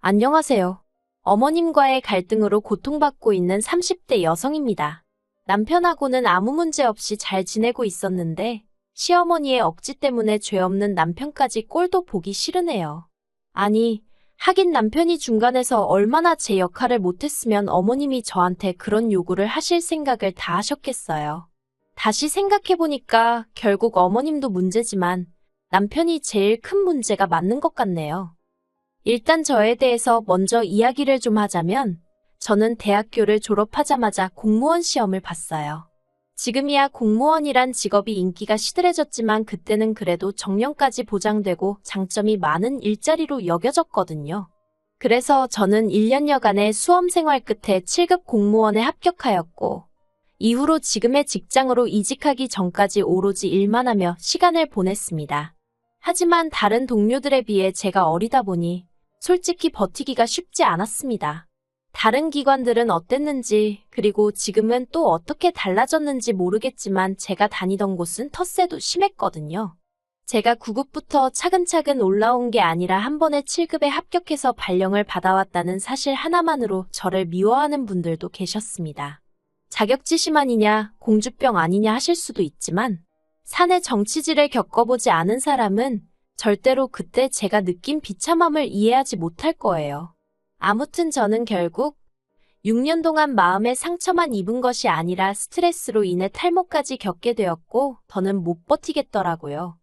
안녕하세요. 어머님과의 갈등으로 고통받고 있는 30대 여성입니다. 남편하고는 아무 문제 없이 잘 지내고 있었는데 시어머니의 억지 때문에 죄 없는 남편까지 꼴도 보기 싫으네요. 아니, 하긴 남편이 중간에서 얼마나 제 역할을 못했으면 어머님이 저한테 그런 요구를 하실 생각을 다 하셨겠어요. 다시 생각해보니까 결국 어머님도 문제지만 남편이 제일 큰 문제가 맞는 것 같네요. 일단 저에 대해서 먼저 이야기를 좀 하자면 저는 대학교를 졸업하자마자 공무원 시험을 봤어요. 지금이야 공무원이란 직업이 인기가 시들해졌지만 그때는 그래도 정년까지 보장되고 장점이 많은 일자리로 여겨졌거든요. 그래서 저는 1년여간의 수험 생활 끝에 7급 공무원에 합격하였고, 이후로 지금의 직장으로 이직하기 전까지 오로지 일만 하며 시간을 보냈습니다. 하지만 다른 동료들에 비해 제가 어리다 보니 솔직히 버티기가 쉽지 않았습니다. 다른 기관들은 어땠는지, 그리고 지금은 또 어떻게 달라졌는지 모르겠지만 제가 다니던 곳은 텃세도 심했거든요. 제가 9급부터 차근차근 올라온 게 아니라 한 번에 7급에 합격해서 발령을 받아왔다는 사실 하나만으로 저를 미워하는 분들도 계셨습니다. 자격지심 아니냐, 공주병 아니냐 하실 수도 있지만, 사내 정치질을 겪어보지 않은 사람은 절대로 그때 제가 느낀 비참함을 이해하지 못할 거예요. 아무튼 저는 결국 6년 동안 마음의 상처만 입은 것이 아니라 스트레스로 인해 탈모까지 겪게 되었고 더는 못 버티겠더라고요.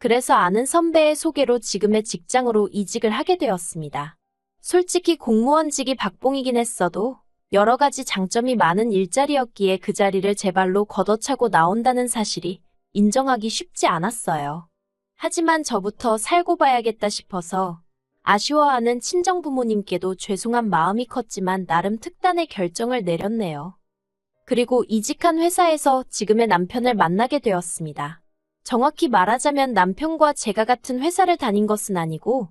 그래서 아는 선배의 소개로 지금의 직장으로 이직을 하게 되었습니다. 솔직히 공무원직이 박봉이긴 했어도 여러 가지 장점이 많은 일자리였기에 그 자리를 제 발로 걷어차고 나온다는 사실이 인정하기 쉽지 않았어요. 하지만 저부터 살고 봐야겠다 싶어서 아쉬워하는 친정 부모님께도 죄송한 마음이 컸지만 나름 특단의 결정을 내렸네요. 그리고 이직한 회사에서 지금의 남편을 만나게 되었습니다. 정확히 말하자면 남편과 제가 같은 회사를 다닌 것은 아니고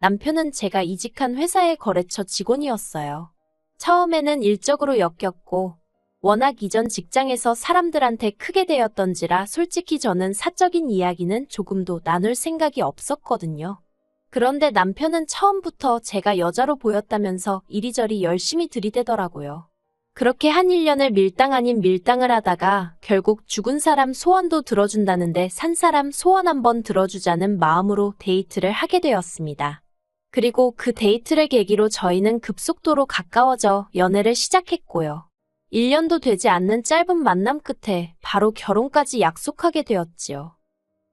남편은 제가 이직한 회사의 거래처 직원이었어요. 처음에는 일적으로 엮였고 워낙 이전 직장에서 사람들한테 크게 되었던지라 솔직히 저는 사적인 이야기는 조금도 나눌 생각이 없었거든요. 그런데 남편은 처음부터 제가 여자로 보였다면서 이리저리 열심히 들이대더라고요. 그렇게 한 1년을 밀당 아닌 밀당을 하다가 결국 죽은 사람 소원도 들어준다는데 산 사람 소원 한번 들어주자는 마음으로 데이트를 하게 되었습니다. 그리고 그 데이트를 계기로 저희는 급속도로 가까워져 연애를 시작했고요. 1년도 되지 않는 짧은 만남 끝에 바로 결혼까지 약속하게 되었지요.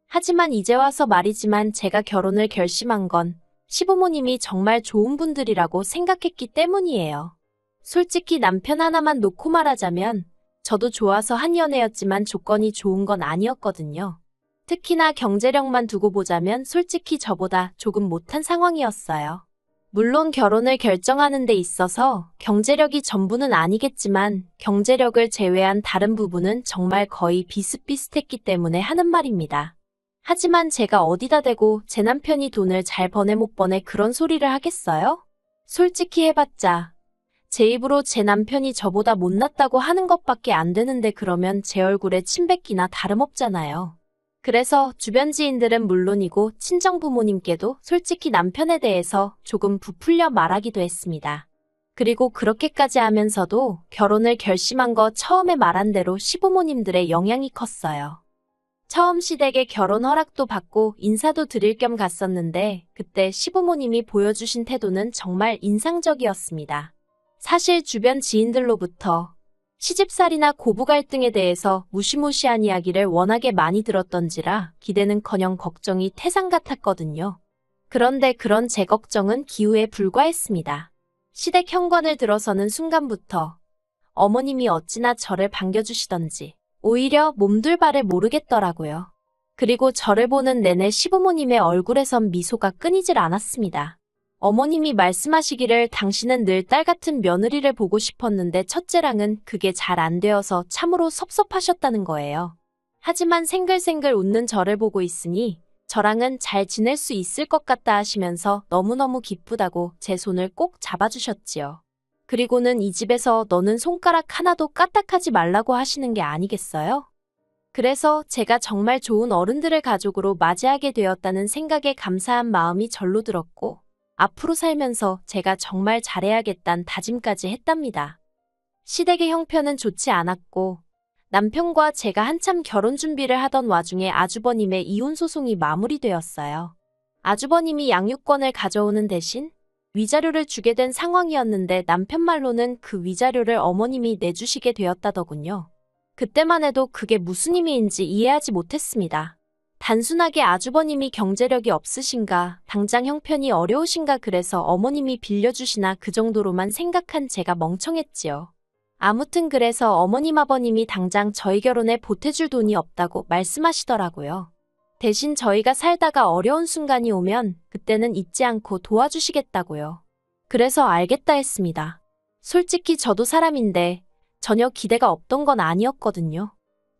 하지만 이제 와서 말이지만 제가 결혼을 결심한 건 시부모님이 정말 좋은 분들이라고 생각했기 때문이에요. 솔직히 남편 하나만 놓고 말하자면 저도 좋아서 한 연애였지만 조건이 좋은 건 아니었거든요. 특히나 경제력만 두고 보자면 솔직히 저보다 조금 못한 상황이었어요. 물론 결혼을 결정하는 데 있어서 경제력이 전부는 아니겠지만 경제력을 제외한 다른 부분은 정말 거의 비슷비슷했기 때문에 하는 말입니다. 하지만 제가 어디다 대고 제 남편이 돈을 잘 버네 못 버네 그런 소리를 하겠어요? 솔직히 해봤자 제 입으로 제 남편이 저보다 못났다고 하는 것밖에 안 되는데 그러면 제 얼굴에 침 뱉기나 다름없잖아요. 그래서 주변 지인들은 물론이고 친정 부모님께도 솔직히 남편에 대해서 조금 부풀려 말하기도 했습니다. 그리고 그렇게까지 하면서도 결혼을 결심한 거 처음에 말한 대로 시부모님들의 영향이 컸어요. 처음 시댁에 결혼 허락도 받고 인사도 드릴 겸 갔었는데 그때 시부모님이 보여주신 태도는 정말 인상적이었습니다. 사실 주변 지인들로부터 시집살이나 고부 갈등에 대해서 무시무시한 이야기를 워낙에 많이 들었던지라 기대는커녕 걱정이 태산 같았거든요. 그런데 그런 제 걱정은 기우에 불과했습니다. 시댁 현관을 들어서는 순간부터 어머님이 어찌나 저를 반겨주시던지 오히려 몸둘 바를 모르겠더라고요. 그리고 저를 보는 내내 시부모님의 얼굴에선 미소가 끊이질 않았습니다. 어머님이 말씀하시기를 당신은 늘 딸 같은 며느리를 보고 싶었는데 첫째랑은 그게 잘 안 되어서 참으로 섭섭하셨다는 거예요. 하지만 생글생글 웃는 저를 보고 있으니 저랑은 잘 지낼 수 있을 것 같다 하시면서 너무너무 기쁘다고 제 손을 꼭 잡아주셨지요. 그리고는 이 집에서 너는 손가락 하나도 까딱하지 말라고 하시는 게 아니겠어요? 그래서 제가 정말 좋은 어른들을 가족으로 맞이하게 되었다는 생각에 감사한 마음이 절로 들었고, 앞으로 살면서 제가 정말 잘해야겠단 다짐까지 했답니다. 시댁의 형편은 좋지 않았고 남편과 제가 한참 결혼 준비를 하던 와중에 아주버님의 이혼 소송이 마무리되었어요. 아주버님이 양육권을 가져오는 대신 위자료를 주게 된 상황이었는데 남편 말로는 그 위자료를 어머님이 내주시게 되었다더군요. 그때만 해도 그게 무슨 의미인지 이해하지 못했습니다. 단순하게 아주버님이 경제력이 없으신가, 당장 형편이 어려우신가 그래서 어머님이 빌려주시나 그 정도로만 생각한 제가 멍청했지요. 아무튼 그래서 어머님 아버님이 당장 저희 결혼에 보태줄 돈이 없다고 말씀하시더라고요. 대신 저희가 살다가 어려운 순간이 오면 그때는 잊지 않고 도와주시겠다고요. 그래서 알겠다 했습니다. 솔직히 저도 사람인데 전혀 기대가 없던 건 아니었거든요.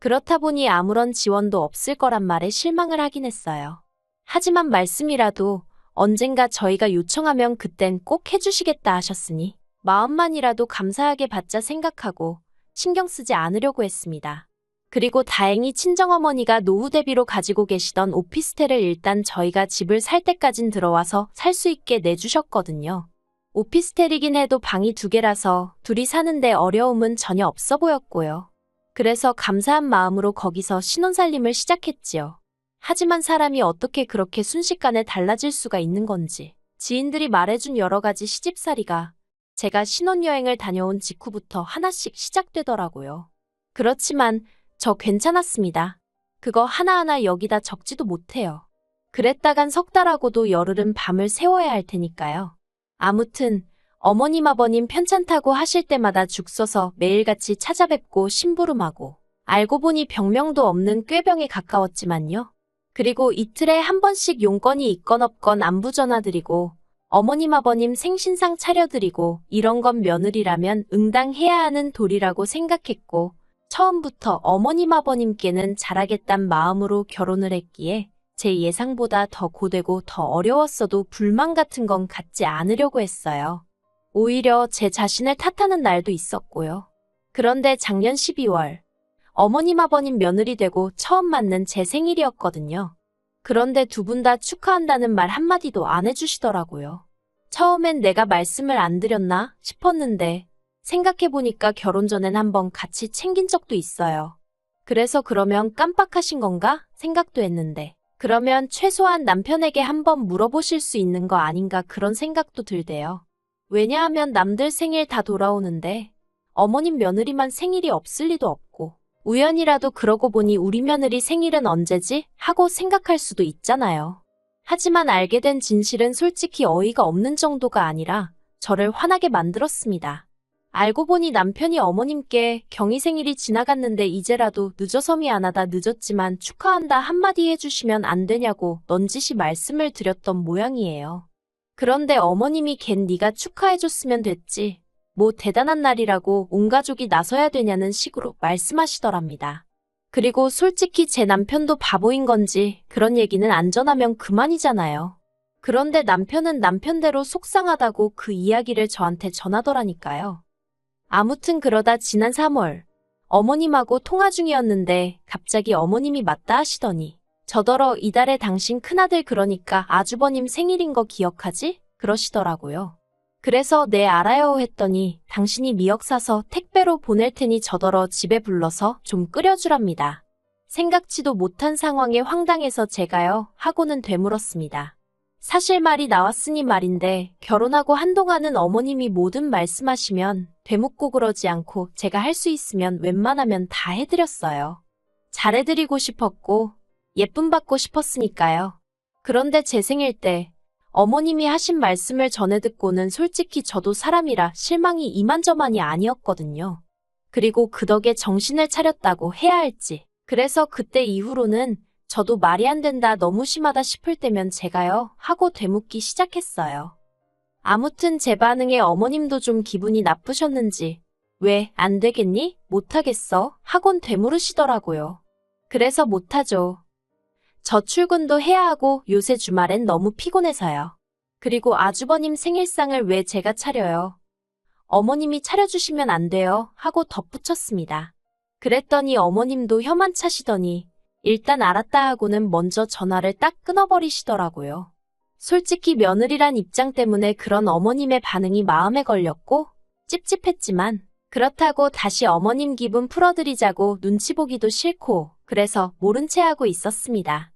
그렇다 보니 아무런 지원도 없을 거란 말에 실망을 하긴 했어요. 하지만 말씀이라도 언젠가 저희가 요청하면 그땐 꼭 해주시겠다 하셨으니 마음만이라도 감사하게 받자 생각하고 신경 쓰지 않으려고 했습니다. 그리고 다행히 친정어머니가 노후 대비로 가지고 계시던 오피스텔을 일단 저희가 집을 살 때까진 들어와서 살 수 있게 내주셨거든요. 오피스텔이긴 해도 방이 두 개라서 둘이 사는데 어려움은 전혀 없어 보였고요. 그래서 감사한 마음으로 거기서 신혼살림을 시작했지요. 하지만 사람이 어떻게 그렇게 순식간에 달라질 수가 있는 건지 지인들이 말해준 여러 가지 시집살이가 제가 신혼여행을 다녀온 직후부터 하나씩 시작되더라고요. 그렇지만 저 괜찮았습니다. 그거 하나하나 여기다 적지도 못해요. 그랬다간 석 달하고도 열흘은 밤을 새워야 할 테니까요. 아무튼 어머님 아버님 편찮다고 하실 때마다 죽 써서 매일같이 찾아뵙고 심부름하고 알고 보니 병명도 없는 꾀병에 가까웠지만요. 그리고 이틀에 한 번씩 용건이 있건 없건 안부 전화드리고 어머님 아버님 생신상 차려드리고 이런 건 며느리라면 응당해야 하는 도리라고 생각했고 처음부터 어머님 아버님께는 잘하겠단 마음으로 결혼을 했기에 제 예상보다 더 고되고 더 어려웠어도 불만 같은 건 갖지 않으려고 했어요. 오히려 제 자신을 탓하는 날도 있었고요. 그런데 작년 12월 어머님 아버님 며느리 되고 처음 맞는 제 생일이었거든요. 그런데 두 분 다 축하한다는 말 한마디도 안 해주시더라고요. 처음엔 내가 말씀을 안 드렸나 싶었는데 생각해보니까 결혼 전엔 한번 같이 챙긴 적도 있어요. 그래서 그러면 깜빡하신 건가 생각도 했는데 그러면 최소한 남편에게 한번 물어보실 수 있는 거 아닌가 그런 생각도 들대요. 왜냐하면 남들 생일 다 돌아오는데 어머님 며느리만 생일이 없을 리도 없고 우연이라도 그러고 보니 우리 며느리 생일은 언제지? 하고 생각할 수도 있잖아요. 하지만 알게 된 진실은 솔직히 어이가 없는 정도가 아니라 저를 화나게 만들었습니다. 알고 보니 남편이 어머님께 경희 생일이 지나갔는데 이제라도 늦어서 미안하다 늦었지만 축하한다 한마디 해주시면 안 되냐고 넌지시 말씀을 드렸던 모양이에요. 그런데 어머님이 걘 네가 축하해줬으면 됐지. 뭐 대단한 날이라고 온 가족이 나서야 되냐는 식으로 말씀하시더랍니다. 그리고 솔직히 제 남편도 바보인 건지 그런 얘기는 안 전하면 그만이잖아요. 그런데 남편은 남편대로 속상하다고 그 이야기를 저한테 전하더라니까요. 아무튼 그러다 지난 3월 어머님하고 통화 중이었는데 갑자기 어머님이 맞다 하시더니 저더러 이달에 당신 큰아들 그러니까 아주버님 생일인 거 기억하지? 그러시더라고요. 그래서 네 알아요 했더니 당신이 미역 사서 택배로 보낼 테니 저더러 집에 불러서 좀 끓여주랍니다. 생각지도 못한 상황에 황당해서 제가요 하고는 되물었습니다. 사실 말이 나왔으니 말인데 결혼하고 한동안은 어머님이 뭐든 말씀하시면 되묻고 그러지 않고 제가 할 수 있으면 웬만하면 다 해드렸어요. 잘해드리고 싶었고 예쁨 받고 싶었으니까요. 그런데 제 생일 때 어머님이 하신 말씀을 전해 듣고는 솔직히 저도 사람이라 실망이 이만저만이 아니었거든요. 그리고 그 덕에 정신을 차렸다고 해야 할지. 그래서 그때 이후로는 저도 말이 안 된다 너무 심하다 싶을 때면 제가요 하고 되묻기 시작했어요. 아무튼 제 반응에 어머님도 좀 기분이 나쁘셨는지 왜 안 되겠니? 못하겠어? 하곤 되물으시더라고요. 그래서 못하죠. 저 출근도 해야 하고 요새 주말엔 너무 피곤해서요. 그리고 아주버님 생일상을 왜 제가 차려요? 어머님이 차려주시면 안 돼요 하고 덧붙였습니다. 그랬더니 어머님도 혀만 차시더니 일단 알았다 하고는 먼저 전화를 딱 끊어버리시더라고요. 솔직히 며느리란 입장 때문에 그런 어머님의 반응이 마음에 걸렸고 찝찝했지만 그렇다고 다시 어머님 기분 풀어드리자고 눈치 보기도 싫고 그래서 모른 채 하고 있었습니다.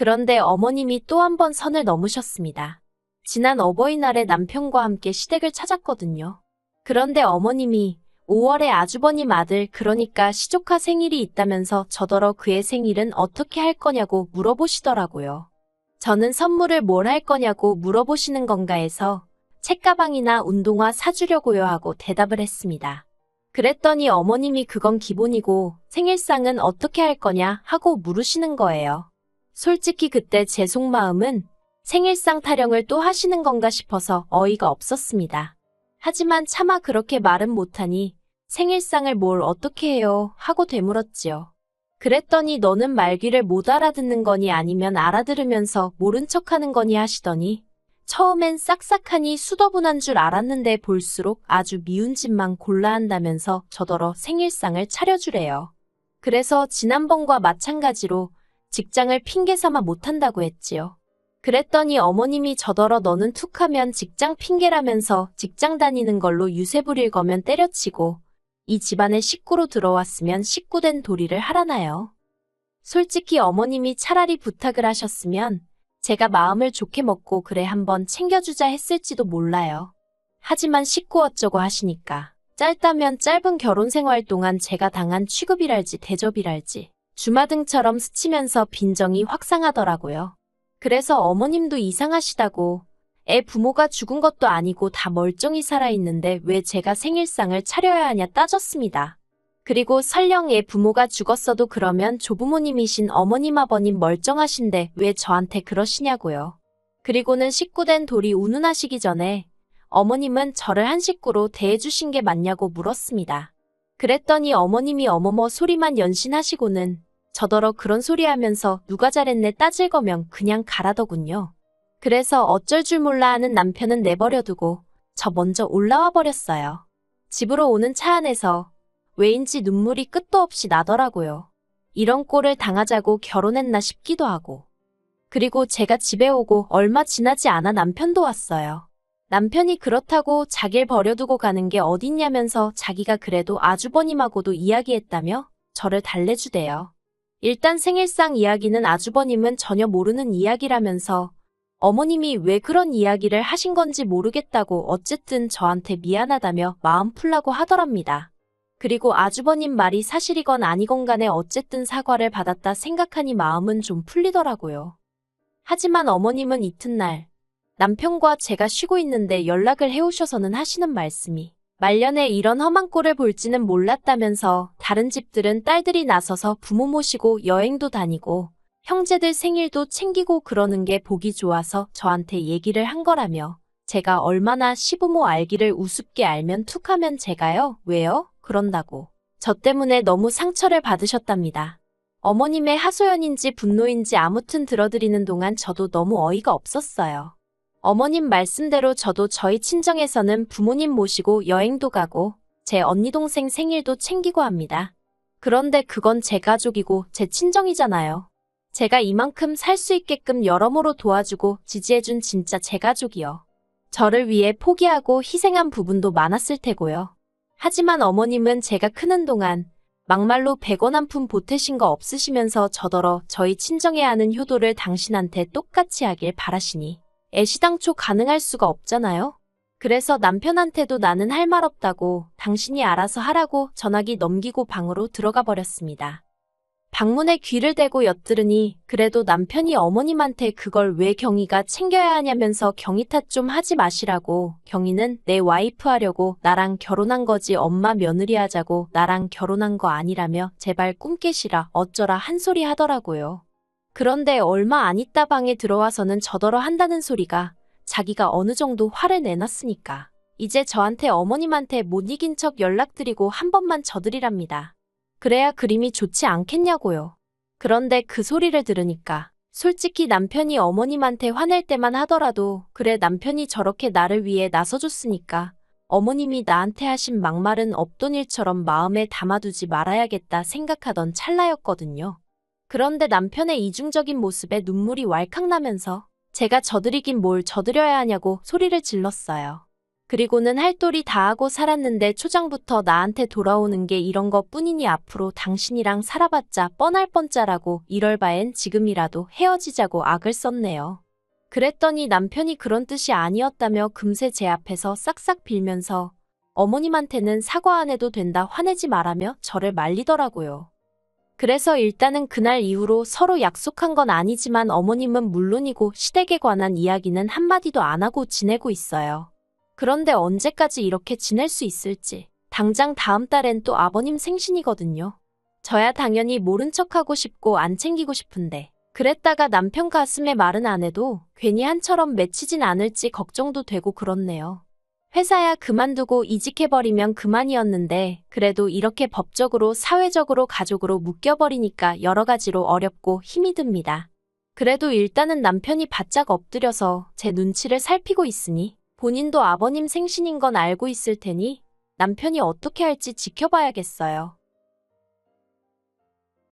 그런데 어머님이 또 한 번 선을 넘으셨습니다. 지난 어버이날에 남편과 함께 시댁을 찾았거든요. 그런데 어머님이 5월에 아주버님 아들 그러니까 시조카 생일이 있다면서 저더러 그의 생일은 어떻게 할 거냐고 물어보시더라고요. 저는 선물을 뭘 할 거냐고 물어보시는 건가 해서 책가방이나 운동화 사주려고요 하고 대답을 했습니다. 그랬더니 어머님이 그건 기본이고 생일상은 어떻게 할 거냐 하고 물으시는 거예요. 솔직히 그때 제 속마음은 생일상 타령을 또 하시는 건가 싶어서 어이가 없었습니다. 하지만 차마 그렇게 말은 못하니 생일상을 뭘 어떻게 해요 하고 되물었지요. 그랬더니 너는 말귀를 못 알아듣는 거니 아니면 알아들으면서 모른 척하는 거니 하시더니 처음엔 싹싹하니 수더분한 줄 알았는데 볼수록 아주 미운 짓만 골라 한다면서 저더러 생일상을 차려주래요. 그래서 지난번과 마찬가지로 직장을 핑계 삼아 못한다고 했지요. 그랬더니 어머님이 저더러 너는 툭하면 직장 핑계라면서 직장 다니는 걸로 유세 부릴 거면 때려치고 이 집안에 식구로 들어왔으면 식구된 도리를 하라나요. 솔직히 어머님이 차라리 부탁을 하셨으면 제가 마음을 좋게 먹고 그래 한번 챙겨주자 했을지도 몰라요. 하지만 식구 어쩌고 하시니까 짧다면 짧은 결혼 생활 동안 제가 당한 취급이랄지 대접이랄지 주마등처럼 스치면서 빈정이 확상하더라고요. 그래서 어머님도 이상하시다고 애 부모가 죽은 것도 아니고 다 멀쩡히 살아있는데 왜 제가 생일상을 차려야 하냐 따졌습니다. 그리고 설령 애 부모가 죽었어도 그러면 조부모님이신 어머님 아버님 멀쩡하신데 왜 저한테 그러시냐고요. 그리고는 식구된 돌이 운운하시기 전에 어머님은 저를 한 식구로 대해주신 게 맞냐고 물었습니다. 그랬더니 어머님이 어머머 소리만 연신하시고는 저더러 그런 소리 하면서 누가 잘했네 따질 거면 그냥 가라더군요. 그래서 어쩔 줄 몰라 하는 남편은 내버려두고 저 먼저 올라와 버렸어요. 집으로 오는 차 안에서 왜인지 눈물이 끝도 없이 나더라고요. 이런 꼴을 당하자고 결혼했나 싶기도 하고. 그리고 제가 집에 오고 얼마 지나지 않아 남편도 왔어요. 남편이 그렇다고 자길 버려두고 가는 게 어딨냐면서 자기가 그래도 아주버님하고도 이야기했다며 저를 달래주대요. 일단 생일상 이야기는 아주버님은 전혀 모르는 이야기라면서 어머님이 왜 그런 이야기를 하신 건지 모르겠다고 어쨌든 저한테 미안하다며 마음 풀라고 하더랍니다. 그리고 아주버님 말이 사실이건 아니건 간에 어쨌든 사과를 받았다 생각하니 마음은 좀 풀리더라고요. 하지만 어머님은 이튿날 남편과 제가 쉬고 있는데 연락을 해오셔서는 하시는 말씀이 말년에 이런 험한 꼴을 볼지는 몰랐다면서 다른 집들은 딸들이 나서서 부모 모시고 여행도 다니고 형제들 생일도 챙기고 그러는 게 보기 좋아서 저한테 얘기를 한 거라며 제가 얼마나 시부모 알기를 우습게 알면 툭하면 제가요? 왜요? 그런다고. 저 때문에 너무 상처를 받으셨답니다. 어머님의 하소연인지 분노인지 아무튼 들어드리는 동안 저도 너무 어이가 없었어요. 어머님 말씀대로 저도 저희 친정에서는 부모님 모시고 여행도 가고 제 언니 동생 생일도 챙기고 합니다. 그런데 그건 제 가족이고 제 친정이잖아요. 제가 이만큼 살 수 있게끔 여러모로 도와주고 지지해준 진짜 제 가족이요. 저를 위해 포기하고 희생한 부분도 많았을 테고요. 하지만 어머님은 제가 크는 동안 막말로 100원 한 푼 보태신 거 없으시면서 저더러 저희 친정에 하는 효도를 당신한테 똑같이 하길 바라시니 애시당초 가능할 수가 없잖아요. 그래서 남편한테도 나는 할 말 없다고 당신이 알아서 하라고 전화기 넘기고 방으로 들어가 버렸습니다. 방문에 귀를 대고 엿들으니 그래도 남편이 어머님한테 그걸 왜 경희가 챙겨야 하냐면서 경희 탓 좀 하지 마시라고 경희는 내 와이프 하려고 나랑 결혼한 거지 엄마 며느리 하자고 나랑 결혼한 거 아니라며 제발 꿈 깨시라 어쩌라 한 소리 하더라고요. 그런데 얼마 안 있다 방에 들어와서는 저더러 한다는 소리가 자기가 어느 정도 화를 내놨으니까 이제 저한테 어머님한테 못 이긴 척 연락드리고 한 번만 져드리랍니다. 그래야 그림이 좋지 않겠냐고요. 그런데 그 소리를 들으니까 솔직히 남편이 어머님한테 화낼 때만 하더라도 그래 남편이 저렇게 나를 위해 나서줬으니까 어머님이 나한테 하신 막말은 없던 일처럼 마음에 담아두지 말아야겠다 생각하던 찰나였거든요. 그런데 남편의 이중적인 모습에 눈물이 왈칵 나면서 제가 저드리긴 뭘 저드려야 하냐고 소리를 질렀어요. 그리고는 할 도리 다 하고 살았는데 초장부터 나한테 돌아오는 게 이런 것 뿐이니 앞으로 당신이랑 살아봤자 뻔할 뻔짜라고 이럴 바엔 지금이라도 헤어지자고 악을 썼네요. 그랬더니 남편이 그런 뜻이 아니었다며 금세 제 앞에서 싹싹 빌면서 어머님한테는 사과 안 해도 된다 화내지 말라며 저를 말리더라고요. 그래서 일단은 그날 이후로 서로 약속한 건 아니지만 어머님은 물론이고 시댁에 관한 이야기는 한마디도 안 하고 지내고 있어요. 그런데 언제까지 이렇게 지낼 수 있을지. 당장 다음 달엔 또 아버님 생신이거든요. 저야 당연히 모른 척하고 싶고 안 챙기고 싶은데. 그랬다가 남편 가슴에 말은 안 해도 괜히 한처럼 맺히진 않을지 걱정도 되고 그렇네요. 회사야 그만두고 이직해버리면 그만이었는데 그래도 이렇게 법적으로 사회적으로 가족으로 묶여버리니까 여러 가지로 어렵고 힘이 듭니다. 그래도 일단은 남편이 바짝 엎드려서 제 눈치를 살피고 있으니 본인도 아버님 생신인 건 알고 있을 테니 남편이 어떻게 할지 지켜봐야겠어요.